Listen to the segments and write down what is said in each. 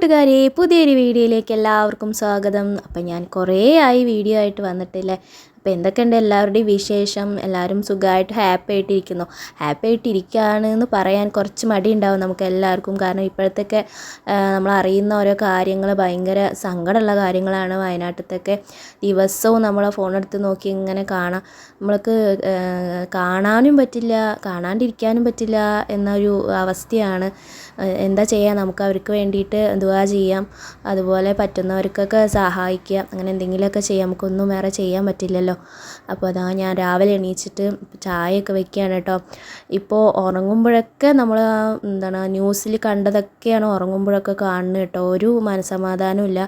കൂട്ടുകാരെ പുതിയൊരു വീഡിയോയിലേക്ക് എല്ലാവർക്കും സ്വാഗതം. അപ്പം ഞാൻ കുറേ ആയി വീഡിയോ ആയിട്ട് വന്നിട്ടില്ലേ? അപ്പോൾ എന്തൊക്കെയുണ്ട് എല്ലാവരുടെയും വിശേഷം? എല്ലാവരും സുഖമായിട്ട് ഹാപ്പി ആയിട്ടിരിക്കുന്നു. ഹാപ്പി ആയിട്ടിരിക്കുകയാണ് എന്ന് പറയാൻ കുറച്ച് മടി ഉണ്ടാവും നമുക്ക് എല്ലാവർക്കും. കാരണം ഇപ്പോഴത്തൊക്കെ നമ്മൾ അറിയുന്ന ഓരോ കാര്യങ്ങൾ ഭയങ്കര സങ്കടമുള്ള കാര്യങ്ങളാണ് വയനാട്ടിലത്തൊക്കെ. ദിവസവും നമ്മൾ ഫോണെടുത്ത് നോക്കി ഇങ്ങനെ കാണാം. നമ്മൾക്ക് കാണാനും പറ്റില്ല കാണാണ്ടിരിക്കാനും പറ്റില്ല എന്നൊരു അവസ്ഥയാണ്. എന്താ ചെയ്യുക നമുക്ക് അവർക്ക് വേണ്ടിയിട്ട് ദുആ ചെയ്യാം? അതുപോലെ പറ്റുന്നവർക്കൊക്കെ സഹായിക്കുക. അങ്ങനെ എന്തെങ്കിലുമൊക്കെ ചെയ്യാം. നമുക്കൊന്നും വേറെ ചെയ്യാൻ പറ്റില്ലല്ലോ. അപ്പോൾ അതാ ഞാൻ രാവിലെ എണീച്ചിട്ട് ചായയൊക്കെ വെക്കുകയാണ് കേട്ടോ. ഇപ്പോൾ ഉറങ്ങുമ്പോഴൊക്കെ നമ്മൾ എന്താണ് ന്യൂസിൽ കണ്ടതൊക്കെയാണ് ഉറങ്ങുമ്പോഴൊക്കെ കാണുന്നത് കേട്ടോ. ഒരു മനസമാധാനവും ഇല്ല.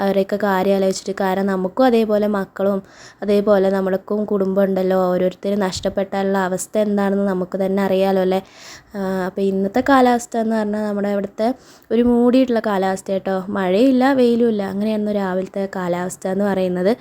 അവരെയൊക്കെ കാര്യം ആലോചിച്ചിട്ട് കാരണം നമുക്കും അതേപോലെ മക്കളും അതേപോലെ നമ്മൾക്കും കുടുംബം ഉണ്ടല്ലോ. ഓരോരുത്തരും നഷ്ടപ്പെട്ടാലുള്ള അവസ്ഥ എന്താണെന്ന് നമുക്ക് തന്നെ അറിയാമല്ലോ അല്ലേ? അപ്പോൾ ഇന്നത്തെ കാലാവസ്ഥ എന്ന് പറഞ്ഞാൽ നമ്മുടെ ഇവിടുത്തെ ഒരു മൂടിയിട്ടുള്ള കാലാവസ്ഥ കേട്ടോ. മഴയില്ല വെയിലുമില്ല. അങ്ങനെയായിരുന്നു രാവിലത്തെ കാലാവസ്ഥ എന്ന് പറയുന്നത്.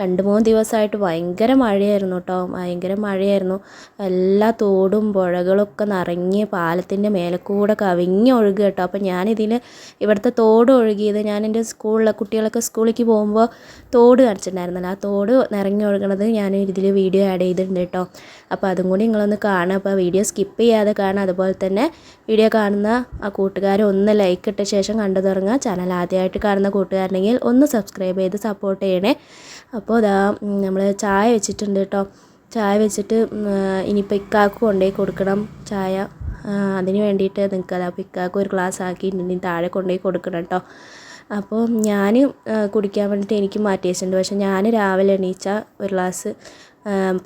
രണ്ട് മൂന്ന് ദിവസമായിട്ട് ഭയങ്കര മഴയായിരുന്നു കേട്ടോ. ഭയങ്കര മഴയായിരുന്നു. എല്ലാ തോടും പുഴകളൊക്കെ നിറഞ്ഞ് പാലത്തിന്റെ മേലെ കൂടെ കവിഞ്ഞ് ഒഴുകുക കേട്ടോ. അപ്പോൾ ഞാനിതിൽ ഇവിടുത്തെ തോട് ഒഴുകിയത് ഞാൻ എന്റെ സ്കൂളിലെ കുട്ടികളൊക്കെ സ്കൂളിലേക്ക് പോകുമ്പോൾ തോട് കാണിച്ചിട്ടുണ്ടായിരുന്നല്ലോ. ആ തോട് നിറഞ്ഞ് ഒഴുകണത് ഞാൻ ഇതിൽ വീഡിയോ ആഡ് ചെയ്തിട്ടുണ്ട് കേട്ടോ. അപ്പോൾ അതും കൂടി നിങ്ങളൊന്ന് കാണുക. അപ്പോൾ വീഡിയോ സ്കിപ്പ് ചെയ്യാതെ കാണുക. അതുപോലെ തന്നെ വീഡിയോ കാണുന്ന ആ കൂട്ടുകാർ ഒന്ന് ലൈക്ക് ഇട്ട ശേഷം കണ്ടു തുടങ്ങുക. ചാനൽ ആദ്യമായിട്ട് കാണുന്ന കൂട്ടുകാരനെങ്കിൽ ഒന്ന് സബ്സ്ക്രൈബ് ചെയ്ത് സപ്പോർട്ട് ചെയ്യണേ. അപ്പോൾ ഇതാ നമ്മൾ ചായ വെച്ചിട്ടുണ്ട് കേട്ടോ ചായ വെച്ചിട്ട് ഇനിയിപ്പോൾ ഇക്കാക്ക് കൊണ്ടുപോയി കൊടുക്കണം ചായ. അതിന് വേണ്ടിയിട്ട് നിൽക്കുക അപ്പോൾ ഇക്കാക്ക് ഒരു ഗ്ലാസ് ആക്കിയിട്ടുണ്ട്. താഴെ കൊണ്ടുപോയി കൊടുക്കണം കേട്ടോ അപ്പോൾ ഞാൻ കുടിക്കാൻ വേണ്ടിയിട്ട് എനിക്ക് മാറ്റി വെച്ചിട്ടുണ്ട് പക്ഷേ ഞാൻ രാവിലെ എണീച്ച ഒരു ഗ്ലാസ്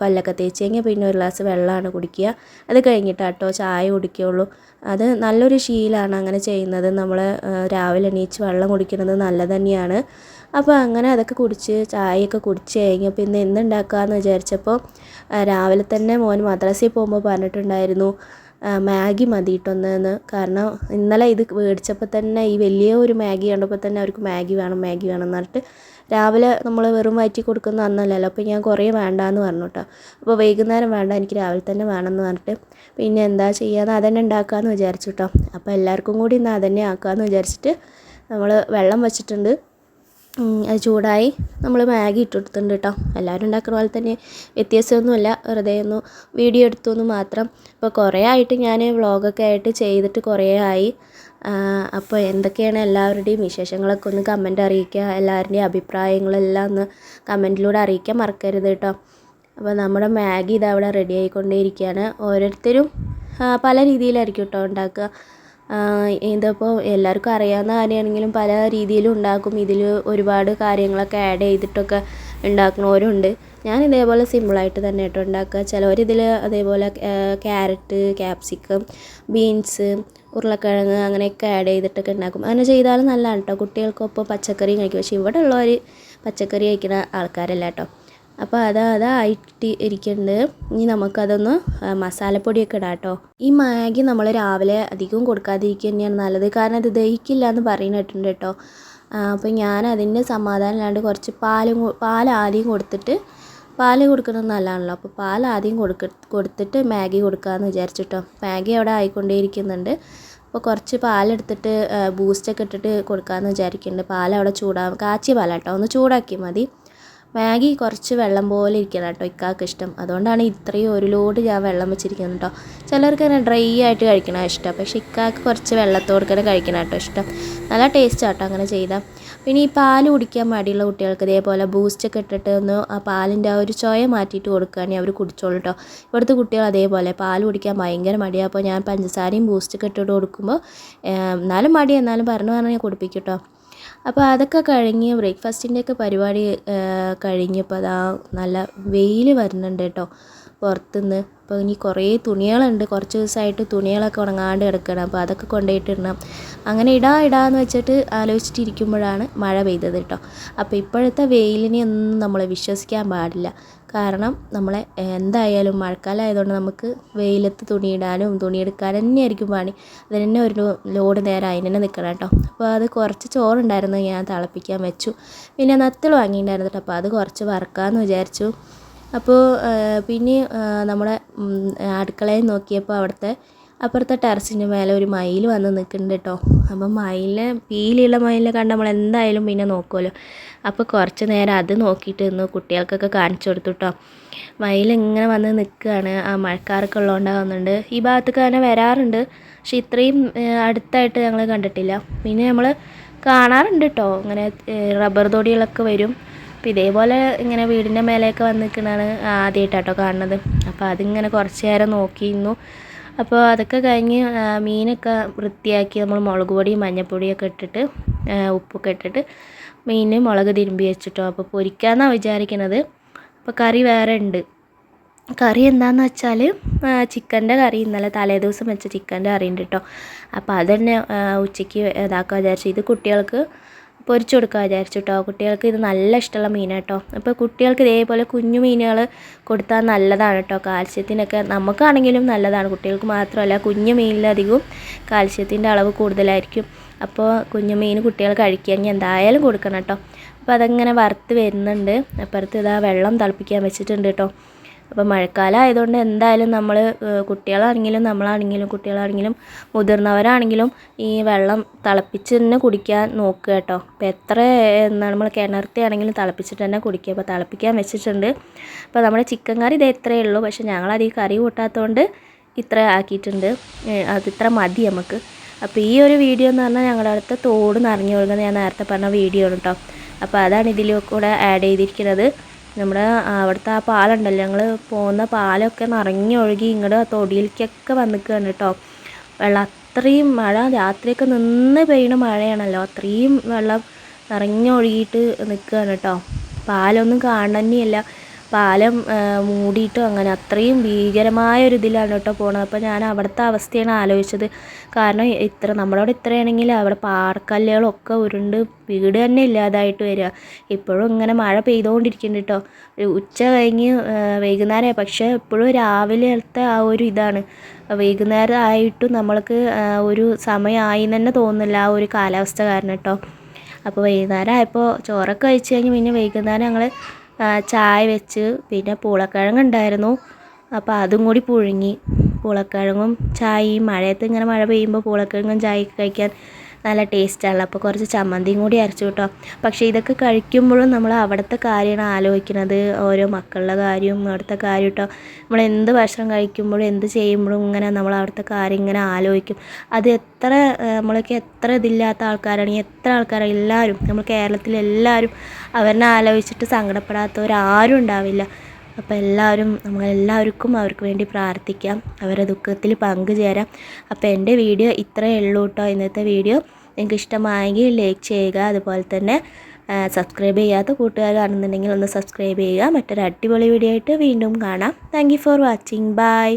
പല്ലൊക്കെ തേച്ച് കഴിഞ്ഞാൽ പിന്നെ ഒരു ഗ്ലാസ് വെള്ളമാണ് കുടിക്കുക. അത് കഴിഞ്ഞിട്ടാട്ടോ ചായ കുടിക്കുകയുള്ളൂ. അത് നല്ലൊരു ശീലമാണ് അങ്ങനെ ചെയ്യുന്നത്. നമ്മൾ രാവിലെ എണീച്ച് വെള്ളം കുടിക്കുന്നത് നല്ലത് തന്നെയാണ്. അപ്പോൾ അങ്ങനെ അതൊക്കെ കുടിച്ച് ചായയൊക്കെ കുടിച്ച് കഴിഞ്ഞപ്പോൾ ഇന്ന് എന്തുണ്ടാക്കാമെന്ന് വിചാരിച്ചപ്പോൾ രാവിലെ തന്നെ മോൻ മദ്രസയിൽ പോകുമ്പോൾ പറഞ്ഞിട്ടുണ്ടായിരുന്നു മാഗി മതിയിട്ടൊന്നെന്ന്. കാരണം ഇന്നലെ ഇത് മേടിച്ചപ്പോൾ തന്നെ ഈ വലിയ ഒരു മാഗി കണ്ടപ്പോൾ തന്നെ അവർക്ക് മാഗി വേണം മാഗി വേണം എന്ന് പറഞ്ഞിട്ട് രാവിലെ നമ്മൾ വെറും വയറ്റി കൊടുക്കുന്ന അന്നല്ലല്ലോ. അപ്പോൾ ഞാൻ കുറേ വേണ്ടാന്ന് പറഞ്ഞു കേട്ടോ അപ്പോൾ വൈകുന്നേരം വേണ്ട എനിക്ക് രാവിലെ തന്നെ വേണമെന്ന് പറഞ്ഞിട്ട് പിന്നെ എന്താ ചെയ്യാന്ന് അതന്നെ ഉണ്ടാക്കാമെന്ന് വിചാരിച്ചു കേട്ടോ അപ്പോൾ എല്ലാവർക്കും കൂടി ഇന്ന് അതന്നെ ആക്കാമെന്ന് വിചാരിച്ചിട്ട് നമ്മൾ വെള്ളം വെച്ചിട്ടുണ്ട്. അത് ചൂടായി നമ്മൾ മാഗി ഇട്ട് കൊടുത്തിട്ടുണ്ട് കേട്ടോ. എല്ലാവരും ഉണ്ടാക്കുന്ന പോലെ തന്നെ വ്യത്യാസമൊന്നുമില്ല. വെറുതെ ഒന്ന് വീഡിയോ എടുത്തു എന്ന് മാത്രം. അപ്പോൾ കുറേ ആയിട്ട് ഞാൻ വ്ളോഗൊക്കെ ആയിട്ട് ചെയ്തിട്ട് കുറേ ആയി. അപ്പോൾ എന്തൊക്കെയാണ് എല്ലാവരുടെയും വിശേഷങ്ങളൊക്കെ ഒന്ന് കമന്റ് അറിയിക്കുക. എല്ലാവരുടെയും അഭിപ്രായങ്ങളെല്ലാം ഒന്ന് കമന്റിലൂടെ അറിയിക്കാൻ മറക്കരുത് കേട്ടോ. അപ്പോൾ നമ്മുടെ മാഗി ഇതവിടെ റെഡി ആയിക്കൊണ്ടേയിരിക്കുകയാണ്. ഓരോരുത്തരും പല രീതിയിലായിരിക്കും കേട്ടോ ഉണ്ടാക്കുക. ഇതിപ്പോൾ എല്ലാവർക്കും അറിയാവുന്ന കാര്യമാണെങ്കിലും പല രീതിയിലും ഉണ്ടാക്കും. ഇതിൽ ഒരുപാട് കാര്യങ്ങളൊക്കെ ആഡ് ചെയ്തിട്ടൊക്കെ ഉണ്ടാക്കുന്നവരുണ്ട്. ഞാൻ ഇതേപോലെ സിമ്പിളായിട്ട് തന്നെ കേട്ടോ ഉണ്ടാക്കുക. ചിലവരിതിൽ അതേപോലെ ക്യാരറ്റ് ക്യാപ്സിക്കം ബീൻസ് ഉരുളക്കിഴങ്ങ് അങ്ങനെയൊക്കെ ആഡ് ചെയ്തിട്ടൊക്കെ ഉണ്ടാക്കും. അങ്ങനെ ചെയ്താലും നല്ലതാണ് കേട്ടോ. കുട്ടികൾക്കൊപ്പം പച്ചക്കറിയും കഴിക്കും. പക്ഷേ ഇവിടെ ഉള്ളവർ പച്ചക്കറി കഴിക്കുന്ന ആൾക്കാരല്ല കേട്ടോ. അപ്പോൾ അത് അതായിട്ട് ഇരിക്കുന്നുണ്ട് ഇനി നമുക്കതൊന്ന് മസാലപ്പൊടിയൊക്കെ ഇടാം കേട്ടോ ഈ മാഗി നമ്മൾ രാവിലെ അധികം കൊടുക്കാതിരിക്കുക തന്നെയാണ് നല്ലത്. കാരണം അത് ദഹിക്കില്ല എന്ന് പറയുന്നിട്ടുണ്ട് കേട്ടോ. അപ്പോൾ ഞാൻ അതിന്റെ സമാധാനം ഇല്ലാണ്ട് കുറച്ച് പാലും പാൽ ആദ്യം കൊടുത്തിട്ട് പാൽ കൊടുക്കുന്നത് നല്ലതാണല്ലോ. അപ്പോൾ പാൽ ആദ്യം കൊടുക്ക കൊടുത്തിട്ട് മാഗി കൊടുക്കാമെന്ന് വിചാരിച്ചിട്ടോ. മാഗി അവിടെ ആയിക്കൊണ്ടേയിരിക്കുന്നുണ്ട്. അപ്പോൾ കുറച്ച് പാലെടുത്തിട്ട് ബൂസ്റ്റൊക്കെ ഇട്ടിട്ട് കൊടുക്കാമെന്ന് വിചാരിക്കുന്നുണ്ട്. പാൽ അവിടെ ചൂടാ കാച്ചിയ പാലാട്ടോ. ഒന്ന് ചൂടാക്കി മതി. മാഗി കുറച്ച് വെള്ളം പോലെ ഇരിക്കണം കേട്ടോ ഇക്കാക്ക് ഇഷ്ടം. അതുകൊണ്ടാണ് ഇത്രയും ഒരു ലോഡ് ഞാൻ വെള്ളം വെച്ചിരിക്കുന്നത് കേട്ടോ. ചിലർക്ക് തന്നെ ഡ്രൈ ആയിട്ട് കഴിക്കണ ഇഷ്ടം. പക്ഷേ ഇക്കാക്ക് കുറച്ച് വെള്ളത്തോട് തന്നെ കഴിക്കണം കേട്ടോ ഇഷ്ടം. നല്ല ടേസ്റ്റ് ആട്ടോ അങ്ങനെ ചെയ്താൽ പിന്നെ ഈ പാൽ കുടിക്കാൻ മടിയുള്ള കുട്ടികൾക്ക് ഇതേപോലെ ബൂസ്റ്റൊക്കെ ഇട്ടിട്ട് ഒന്ന് ആ പാലിന്റെ ആ ഒരു ചോയ മാറ്റിയിട്ട് കൊടുക്കുകയാണെങ്കിൽ അവർ കുടിച്ചോളൂ കേട്ടോ. ഇവിടുത്തെ കുട്ടികൾ അതേപോലെ പാൽ കുടിക്കാൻ ഭയങ്കര മടിയാണ് അപ്പോൾ ഞാൻ പഞ്ചസാരയും ബൂസ്റ്റൊക്കെ ഇട്ടിട്ട് കൊടുക്കുമ്പോൾ എന്നാലും മടി. എന്നാലും പറഞ്ഞു പറഞ്ഞാൽ കുടിപ്പിക്കും കേട്ടോ. അപ്പോൾ അതൊക്കെ കഴിഞ്ഞ് ബ്രേക്ക്ഫാസ്റ്റിന്റെയൊക്കെ പരിപാടി കഴിഞ്ഞപ്പോൾ അതാ നല്ല വെയിൽ വരുന്നുണ്ട് കേട്ടോ പുറത്തുനിന്ന്. അപ്പോൾ ഇനി കുറേ തുണികളുണ്ട്. കുറച്ച് ദിവസമായിട്ട് തുണികളൊക്കെ ഉണങ്ങാണ്ട് കിടക്കണം അപ്പോൾ അതൊക്കെ കൊണ്ടുപോയിട്ടിടണം. അങ്ങനെ ഇടാ ഇടാന്ന് വെച്ചിട്ട് ആലോചിച്ചിട്ടിരിക്കുമ്പോഴാണ് മഴ പെയ്തത് കേട്ടോ. അപ്പോൾ ഇപ്പോഴത്തെ വെയിലിനെ ഒന്നും നമ്മൾ വിശ്വസിക്കാൻ പാടില്ല. കാരണം നമ്മളെ എന്തായാലും മഴക്കാലം ആയതുകൊണ്ട് നമുക്ക് വെയിലത്ത് തുണിയിടാനും തുണിയെടുക്കാൻ തന്നെയായിരിക്കും പണി. അതിന് തന്നെ ഒരു ലോഡ് നേരം അതിന് തന്നെ നിൽക്കണം കേട്ടോ. അപ്പോൾ അത് കുറച്ച് ചോറുണ്ടായിരുന്നു ഞാൻ തിളപ്പിക്കാൻ വെച്ചു. പിന്നെ നത്തൽ വാങ്ങിയിട്ടുണ്ടായിരുന്നു കേട്ടോ. അപ്പോൾ അത് കുറച്ച് വറക്കാമെന്ന് വിചാരിച്ചു. അപ്പോൾ പിന്നെ നമ്മുടെ അടുക്കളയിൽ നോക്കിയപ്പോൾ അവിടുത്തെ അപ്പുറത്തെ ടെറസിന്റെ മേലെ ഒരു മയിൽ വന്ന് നിൽക്കുന്നുണ്ട് കേട്ടോ. അപ്പം മയിലിനെ പീലിയുള്ള മയിലിനെ കണ്ട് നമ്മൾ എന്തായാലും പിന്നെ നോക്കുമല്ലോ. അപ്പോൾ കുറച്ച് നേരം അത് നോക്കിയിട്ട് നിന്ന് കുട്ടികൾക്കൊക്കെ കാണിച്ചു കൊടുത്തു കേട്ടോ. മയിൽ ഇങ്ങനെ വന്ന് നിൽക്കുകയാണ്. ആ മഴക്കാറൊക്കെ ഉള്ളതുകൊണ്ടാകുന്നുണ്ട് ഈ ഭാഗത്തേക്ക് തന്നെ വരാറുണ്ട്. പക്ഷെ ഇത്രയും അടുത്തായിട്ട് ഞങ്ങൾ കണ്ടിട്ടില്ല. പിന്നെ നമ്മൾ കാണാറുണ്ട് കേട്ടോ. ഇങ്ങനെ റബ്ബർ തൊടികളൊക്കെ വരും. അപ്പോൾ ഇതേപോലെ ഇങ്ങനെ വീടിന്റെ മേലെയൊക്കെ വന്ന് നിൽക്കുന്നതാണ് ആദ്യമായിട്ടാട്ടോ കാണുന്നത്. അപ്പോൾ അതിങ്ങനെ കുറച്ച് നേരം നോക്കിയിരുന്നു. അപ്പോൾ അതൊക്കെ കഴിഞ്ഞ് മീനൊക്കെ വൃത്തിയാക്കി നമ്മൾ മുളക് പൊടിയും മഞ്ഞൾപ്പൊടിയൊക്കെ ഇട്ടിട്ട് ഉപ്പൊക്കെ ഇട്ടിട്ട് മീന് മുളക് തിരുമ്പി വെച്ചിട്ടോ. അപ്പോൾ പൊരിക്കാമെന്നാണ് വിചാരിക്കുന്നത് അപ്പോൾ കറി വേറെ ഉണ്ട്. കറി എന്താന്ന് വെച്ചാൽ ചിക്കന്റെ കറി ഇന്നലെ തലേ ദിവസം വെച്ച ചിക്കന്റെ കറി ഉണ്ട് കേട്ടോ അപ്പോൾ അതന്നെ ഉച്ചയ്ക്ക് ഇതാക്കാൻ വിചാരിച്ചു. ഇത് കുട്ടികൾക്ക് പൊരിച്ചു കൊടുക്കാൻ വിചാരിച്ചു കേട്ടോ കുട്ടികൾക്ക് ഇത് നല്ല ഇഷ്ടമുള്ള മീനാണ് കേട്ടോ അപ്പോൾ കുട്ടികൾക്ക് ഇതേപോലെ കുഞ്ഞു മീനുകൾ കൊടുത്താൽ നല്ലതാണ് കേട്ടോ കാൽസ്യത്തിനൊക്കെ നമുക്കാണെങ്കിലും നല്ലതാണ്. കുട്ടികൾക്ക് മാത്രമല്ല കുഞ്ഞു മീനിലധികവും കാൽസ്യത്തിന്റെ അളവ് കൂടുതലായിരിക്കും. അപ്പോൾ കുഞ്ഞു മീൻ കുട്ടികൾ കഴിക്കുകയെങ്കിൽ എന്തായാലും കൊടുക്കണം കേട്ടോ അപ്പോൾ അതങ്ങനെ വറുത്ത് വരുന്നുണ്ട്. അപ്പുറത്ത് ഇതാ വെള്ളം തിളപ്പിക്കാൻ വെച്ചിട്ടുണ്ട് കേട്ടോ അപ്പോൾ മഴക്കാലം ആയതുകൊണ്ട് എന്തായാലും നമ്മൾ കുട്ടികളാണെങ്കിലും നമ്മളാണെങ്കിലും കുട്ടികളാണെങ്കിലും മുതിർന്നവരാണെങ്കിലും ഈ വെള്ളം തിളപ്പിച്ച് തന്നെ കുടിക്കാൻ നോക്കുക കേട്ടോ. അപ്പോൾ എത്ര നമ്മൾ കിണർത്തി ആണെങ്കിലും തിളപ്പിച്ചിട്ട് തന്നെ കുടിക്കുക. അപ്പോൾ തിളപ്പിക്കാൻ വെച്ചിട്ടുണ്ട്. അപ്പോൾ നമ്മുടെ ചിക്കൻ കറി ഇത് എത്രയേ ഉള്ളൂ. പക്ഷേ ഞങ്ങളത് ഈ കറി കൂട്ടാത്തതുകൊണ്ട് ഇത്ര ആക്കിയിട്ടുണ്ട്. അത് ഇത്ര മതി നമുക്ക്. അപ്പോൾ ഈ ഒരു വീഡിയോ എന്ന് പറഞ്ഞാൽ ഞങ്ങളുടെ അടുത്ത് തോട് നിറഞ്ഞു കൊടുക്കുന്നത് ഞാൻ നേരത്തെ പറഞ്ഞ വീഡിയോ ആണ് കേട്ടോ. അപ്പോൾ അതാണ് ഇതിൽ കൂടെ ആഡ് ചെയ്തിരിക്കുന്നത്. നമ്മുടെ അവിടുത്തെ ആ പാലുണ്ടല്ലോ ഞങ്ങൾ പോകുന്ന പാലൊക്കെ നിറഞ്ഞൊഴുകി ഇങ്ങോട്ട് തൊടിയിലേക്കൊക്കെ വന്നിക്കുകയാണ് കേട്ടോ വെള്ളം അത്രയും മഴ രാത്രിയൊക്കെ നിന്ന് പെയ്യണ മഴയാണല്ലോ അത്രയും വെള്ളം നിറഞ്ഞൊഴുകിയിട്ട് നിൽക്കുകയാണ് കേട്ടോ പാലൊന്നും കാണുന്നതന്നെയല്ല പാലം മൂടിയിട്ടും അങ്ങനെ അത്രയും ഭീകരമായ ഒരു ഇതിലാണ് കേട്ടോ പോണത്. അപ്പോൾ ഞാൻ അവിടുത്തെ അവസ്ഥയാണ് ആലോചിച്ചത്. കാരണം ഇത്ര നമ്മുടെ അവിടെ ഇത്രയാണെങ്കിൽ അവിടെ പാറക്കല്ലുകളൊക്കെ ഉരുണ്ട് വീട് തന്നെ ഇല്ലാതായിട്ട് വരിക. ഇപ്പോഴും ഇങ്ങനെ മഴ പെയ്തുകൊണ്ടിരിക്കുന്നുണ്ട് കേട്ടോ. ഉച്ച കഴിഞ്ഞ് വൈകുന്നേരം പക്ഷേ ഇപ്പോഴും രാവിലത്തെ ആ ഒരു ഇതാണ്. വൈകുന്നേരം ആയിട്ടും നമ്മൾക്ക് ഒരു സമയമായി തന്നെ തോന്നുന്നില്ല ആ ഒരു കാലാവസ്ഥ കാരണം കേട്ടോ. അപ്പോൾ വൈകുന്നേരം ആയപ്പോൾ ചോറൊക്കെ കഴിച്ച് കഴിഞ്ഞ് പിന്നെ വൈകുന്നേരം ഞങ്ങൾ ചായ വെച്ച് പിന്നെ പൂളക്കിഴങ്ങുണ്ടായിരുന്നു. അപ്പോൾ അതും കൂടി പുഴുങ്ങി. പൂളക്കിഴങ്ങും ചായയും മഴയത്ത് ഇങ്ങനെ മഴ പെയ്യുമ്പോൾ പൂളക്കിഴങ്ങും ചായയൊക്കെ കഴിക്കാൻ നല്ല ടേസ്റ്റാണല്ലോ അപ്പോൾ കുറച്ച് ചമ്മന്തിയും കൂടി അരച്ചു കേട്ടോ. പക്ഷേ ഇതൊക്കെ കഴിക്കുമ്പോഴും നമ്മൾ അവിടുത്തെ കാര്യമാണ് ആലോചിക്കുന്നത്. ഓരോ മക്കളുടെ കാര്യവും അവിടുത്തെ കാര്യം കേട്ടോ. നമ്മൾ എന്ത് ഭക്ഷണം കഴിക്കുമ്പോഴും എന്ത് ചെയ്യുമ്പോഴും ഇങ്ങനെ നമ്മൾ അവിടുത്തെ കാര്യം ഇങ്ങനെ ആലോചിക്കും. അത് എത്ര നമ്മളൊക്കെ എത്ര ഇതില്ലാത്ത ആൾക്കാരാണെങ്കിൽ എത്ര ആൾക്കാരാണ്. എല്ലാവരും നമ്മൾ കേരളത്തിലെല്ലാവരും അവരെ ആലോചിച്ചിട്ട് സങ്കടപ്പെടാത്തവരാരും ഉണ്ടാവില്ല. അപ്പോൾ എല്ലാവരും നമ്മളെല്ലാവർക്കും അവർക്ക് വേണ്ടി പ്രാർത്ഥിക്കാം. അവരുടെ ദുഃഖത്തിൽ പങ്കുചേരാം. അപ്പോൾ എന്റെ വീഡിയോ ഇത്രയേ ഉള്ളൂ കേട്ടോ ഇന്നത്തെ വീഡിയോ. നിങ്ങൾക്ക് ഇഷ്ടമായെങ്കിൽ ലൈക്ക് ചെയ്യുക അതുപോലെ തന്നെ സബ്സ്ക്രൈബ് ചെയ്യാത്ത കൂട്ടുകാർ കാണുന്നുണ്ടെങ്കിൽ ഒന്ന് സബ്സ്ക്രൈബ് ചെയ്യുക. മറ്റൊരു അടിപൊളി വീഡിയോ ആയിട്ട് വീണ്ടും കാണാം. Thank for watching. ബൈ.